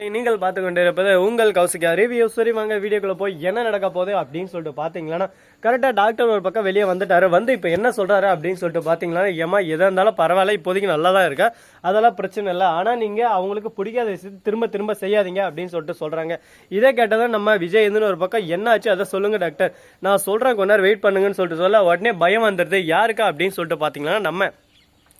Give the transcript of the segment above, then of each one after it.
நீங்கள் பார்த்து கொண்டு இருப்பது உங்கள் கௌசிகா ரிவ்யூ சரி வாங்க வீடியோக்குள்ள போய் என்ன நடக்க போகுது அப்படின்னு சொல்லிட்டு பார்த்தீங்கன்னா கரெக்டாக டாக்டர் ஒரு பக்கம் வெளியே வந்துட்டாரு. வந்து இப்போ என்ன சொல்றாரு அப்படின்னு சொல்லிட்டு பார்த்தீங்கன்னா ஏமா எதாக இருந்தாலும் பரவாயில்ல இப்போதைக்கு நல்லா தான் இருக்கா. அதெல்லாம் பிரச்சனை இல்லை. ஆனால் நீங்கள் அவங்களுக்கு பிடிக்காத விஷயத்தை திரும்ப திரும்ப செய்யாதீங்க அப்படின்னு சொல்லிட்டு சொல்கிறாங்க இதை கேட்டதான் நம்ம விஜய் இருந்துன்னு ஒரு பக்கம் என்ன ஆச்சு அதை சொல்லுங்க டாக்டர் நான் சொல்கிறேன் கொஞ்ச நேரம் வெயிட் பண்ணுங்கன்னு சொல்லிட்டு சொல்ல உடனே பயம் வந்துடுது. யாருக்கா? அப்படின்னு சொல்லிட்டு பார்த்தீங்கன்னா நம்ம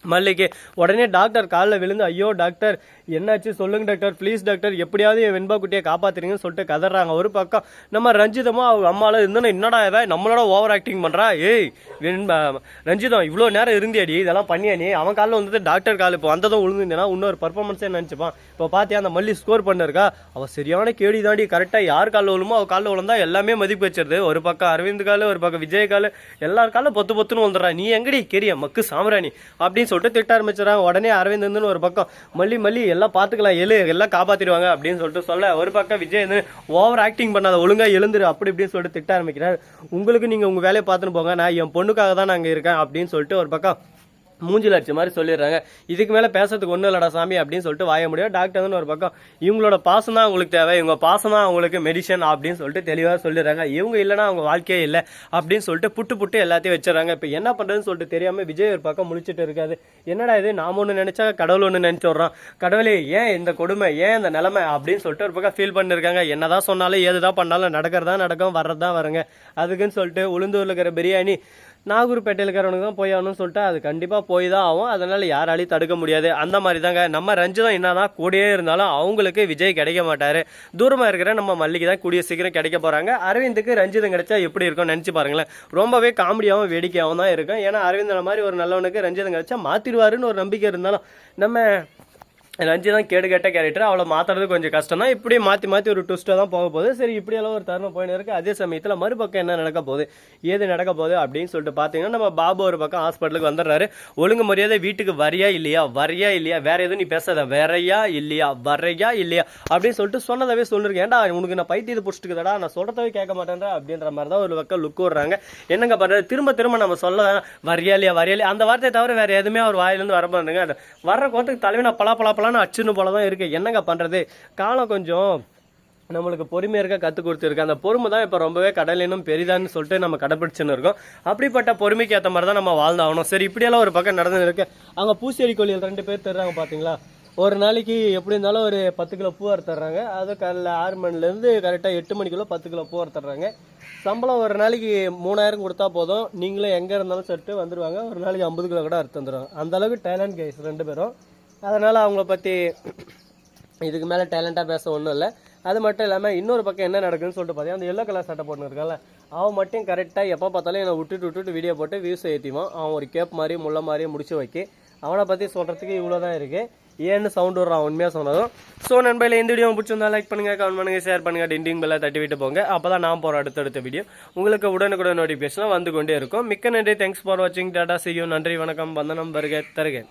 மல்லிகை உடனே டாக்டர் காலில் விழுந்து ஐயோ டாக்டர் என்னாச்சு? சொல்லுங்க டாக்டர். ப்ளீஸ் டாக்டர் எப்படியாவது என் வெண்பா குட்டியை காப்பாத்துறீங்கன்னு சொல்லிட்டு கதறாங்க. ஒரு பக்கம் நம்ம ரஞ்சிதமோ அவங்க அம்மாவில் இருந்தோன்னா என்னடா இவன் நம்மளோட ஓவர் ஆக்டிங் பண்ணுறா ஏய் வெண்பா ரஞ்சிதம் இவ்வளோ நேரம் இருந்தியாடி இதெல்லாம் பண்ணியா நீ? அவன் காலில் வந்துட்டு டாக்டர் கால் இப்போ வந்ததும் விழுந்துருந்தேன்னா இன்னொரு பர்ஃபார்மன்ஸே நினச்சிப்பான். இப்போ பார்த்தியா அந்த மல்லி ஸ்கோர் பண்ணிருக்கா? அவள் சரியான கேடி தாண்டி கரெக்டாக யார் காலில் விழுமோ அவள் காலில் விழுந்தா எல்லாமே மதிப்பு வச்சிருது. ஒரு பக்கம் அரவிந்த் காலு ஒரு பக்கம் விஜய் காலு எல்லார் காலும் பொத்து பொத்துன்னு வந்துடுறா நீ எங்கடி? கேரிய மக்கு சாம்ராணி அப்படின்னு சொல்லிட்டு திட்ட ஆரம்பிச்சிடறாங்க உடனே அரவிந்த் வந்து ஒரு பக்கம் மல்லி மல்லி எல்லாம் பார்த்துக்கலாம் எழு எல்லாம் காப்பாத்திடுவாங்க அப்படின்னு சொல்லிட்டு சொல்ல ஒரு பக்கம் விஜய் வந்து ஓவர் ஆக்டிங் பண்ணாத ஒழுங்காக எழுந்துரு அப்படி இப்படின்னு சொல்லிட்டு திட்ட ஆரம்பிக்கிறார். உங்களுக்கு நீங்கள் உங்கள் வேலையை பார்த்துன்னு போங்க நான் என் பொண்ணுக்காக தான் நாங்கள் இருக்கேன் அப்படின்னு சொல்லிட்டு ஒரு பக்கம் மூஞ்சில் அடிச்ச மாதிரி சொல்லிடுறாங்க. இதுக்கு மேலே பேசுறதுக்கு ஒன்றும் இல்லடா சாமி அப்படின்னு சொல்லிட்டு வாய முடியும் டாக்டர் வந்து ஒரு பக்கம் இவங்களோட பாசம் தான் உங்களுக்கு தேவை. இவங்க பாசம் தான் அவங்களுக்கு மெடிசன் அப்படின்னு சொல்லிட்டு தெளிவாக சொல்லிடுறாங்க. இவங்க இல்லைன்னா அவங்க வாழ்க்கையே இல்லை அப்படின்னு சொல்லிட்டு புட்டு புட்டு எல்லாத்தையும் வச்சிடறாங்க. இப்போ என்ன பண்ணுறதுன்னு சொல்லிட்டு தெரியாமல் விஜய் ஒரு பக்கம் முழிச்சிட்டு இருக்காது என்னடா இது? நாம ஒன்று நினச்சா கடவுள் ஒன்று நினச்சிட்றோம் கடவுளே ஏன் இந்த கொடுமை? ஏன் இந்த நிலைமை? அப்படின்னு சொல்லிட்டு ஒரு பக்கம் ஃபீல் பண்ணிருக்காங்க. என்னதான் சொன்னாலும் ஏதுதான் பண்ணாலும் நடக்கிறதா நடக்கும் வர்றதா வருங்க. அதுக்குன்னு சொல்லிட்டு உளுந்தூரில் இருக்கிற பிரியாணி நாகூர்பேட்டையில் இருக்கிறவனுக்கு தான் போய் ஆகணும்னு சொல்லிட்டு அது கண்டிப்பாக போய் தான் ஆகும். அதனால் யாராலையும் தடுக்க முடியாது. அந்த மாதிரி தாங்க நம்ம ரஞ்சிதம் என்னதான் கூடயே இருந்தாலும் அவங்களுக்கு விஜய் கிடைக்க மாட்டார். தூரமாக இருக்கிற நம்ம மல்லிகை தான் கூடிய சீக்கிரம் கிடைக்க போகிறாங்க அரவிந்துக்கு ரஞ்சிதம் கிடைச்சா எப்படி இருக்கும் நினச்சி பாருங்களேன். ரொம்பவே காமெடியாகவும் வேடிக்கையாகவும் தான் இருக்கும். ஏன்னா அரவிந்தன மாதிரி ஒரு நல்லவனுக்கு ரஞ்சிதம் கிடைச்சா மாற்றிடுவாருன்னு ஒரு நம்பிக்கை இருந்தாலும் நம்ம ரஞ்சி தான் கேடு கெட்ட கேரக்டர் அவளை மாத்துறது கொஞ்சம் கஷ்டம் தான் இப்படியே மாற்றி மாற்றி ஒரு ட்விஸ்ட்டாக தான் போக போகுது. சரி இப்படியெல்லாம் ஒரு தருணம் போயின்னு இருக்கு அதே சமயத்தில் மறுபக்கம் என்ன நடக்க போகுது ஏது நடக்க போகுது அப்படின்னு சொல்லிட்டு பார்த்தீங்கன்னா நம்ம பாபு ஒரு பக்கம் ஹாஸ்பிட்டலுக்கு வந்துடுறாரு. ஒழுங்கு மரியாதை வீட்டுக்கு வரியா இல்லையா? வரியா இல்லையா? வேற எதுவும் நீ பேசாத. வரையா இல்லையா? வரையா இல்லையா? அப்படின்னு சொல்லிட்டு சொன்னதாவே சொல்லிருக்கேன். ஏன்டா உனக்கு நான் பைத்தியது பிடிச்சிட்டுக்குதடா நான் சொல்கிறதவே கேட்க மாட்டேன்றா அப்படின்ற மாதிரி தான் ஒரு பக்கம் லுக் விடுறாங்க. என்னங்க பண்ணுறது திரும்ப திரும்ப நம்ம சொல்ல வரியா இல்லையா? வரியா இல்லையா? அந்த வார்த்தையை தவிர வேற எதுவுமே அவர் வாயிலேருந்து வர பண்ணுங்க அது வர்ற கோத்துக்கு தலைவனா பலா பலா பலான்னு அச்சுன்னு போல தான் இருக்கு. என்னங்க பண்ணுறது காலம் கொஞ்சம் நம்மளுக்கு பொறுமையாக இருக்க கற்றுக் கொடுத்துருக்கு. அந்த பொறுமை தான் இப்போ ரொம்பவே கடலினும் பெரிதான்னு சொல்லிட்டு நம்ம கடைப்பிடிச்சுன்னு இருக்கோம். அப்படிப்பட்ட பொறுமைக்கு ஏற்ற மாதிரி தான் நம்ம வாழ்ந்தாகணும். சரி இப்படியெல்லாம் ஒரு பக்கம் நடந்து இருக்கு அங்கே பூசேரி கோழியில் ரெண்டு பேர் தர்றாங்க பார்த்தீங்களா ஒரு நாளைக்கு எப்படி இருந்தாலும் ஒரு பத்து கிலோ பூ அறுத்துறாங்க அது காலைல ஆறு மணிலேருந்து கரெக்டாக எட்டு மணிக்குள்ள பத்து கிலோ பூ அறுத்துறாங்க சம்பளம் ஒரு நாளைக்கு மூணாயிரம் கொடுத்தா போதும். நீங்களும் எங்கே இருந்தாலும் சொல்லிட்டு வந்துடுவாங்க ஒரு நாளைக்கு ஐம்பது கிலோ கூட அறுத்து வந்துடுவாங்க அந்தளவுக்கு டேலண்ட் கைஸ் ரெண்டு பேரும். அதனால் அவங்கள பற்றி இதுக்கு மேலே டேலண்ட்டாக பேச ஒன்றும் இல்லை. அது மட்டும் இல்லாமல் இன்னொரு பக்கம் என்ன நடக்குதுன்னு சொல்லிட்டு பார்த்தீங்கன்னா அந்த எல்லோ கலர் சட்டை போட்டுன்னு இருக்கான்ல அவன் மட்டும் கரெக்டாக எப்போ பார்த்தாலும் என்னை விட்டுட்டு விட்டுட்டு வீடியோ போட்டு வியூஸ் ஏற்றிவான் அவன் ஒரு கேப் மாதிரி முள்ள மாதிரி முடிச்சு வைக்கி அவனை பற்றி சொல்கிறதுக்கு இவ்வளோ தான் இருக்குது ஏன்னு சவுண்ட் வர்றான் உண்மையாக சொன்னதும். ஸோ நண்பர்களே இந்த வீடியோ பிடிச்சிருந்தா லைக் பண்ணுங்கள் கமெண்ட் பண்ணுங்கள் ஷேர் பண்ணுங்க டிண்டிங் பெல்லாம் தட்டி விட்டு போங்க. அப்போ தான் நான் போகிற அடுத்தடுத்த வீடியோ உங்களுக்கு உடனுக்குடன் நோட்டிஃபிகேஷன் வந்து கொண்டே இருக்கும். மிக்க நன்றி. தேங்க்ஸ் ஃபார் வாட்சிங் டாடா செய்யும் நன்றி வணக்கம். வந்தனம் வருக தருகேன்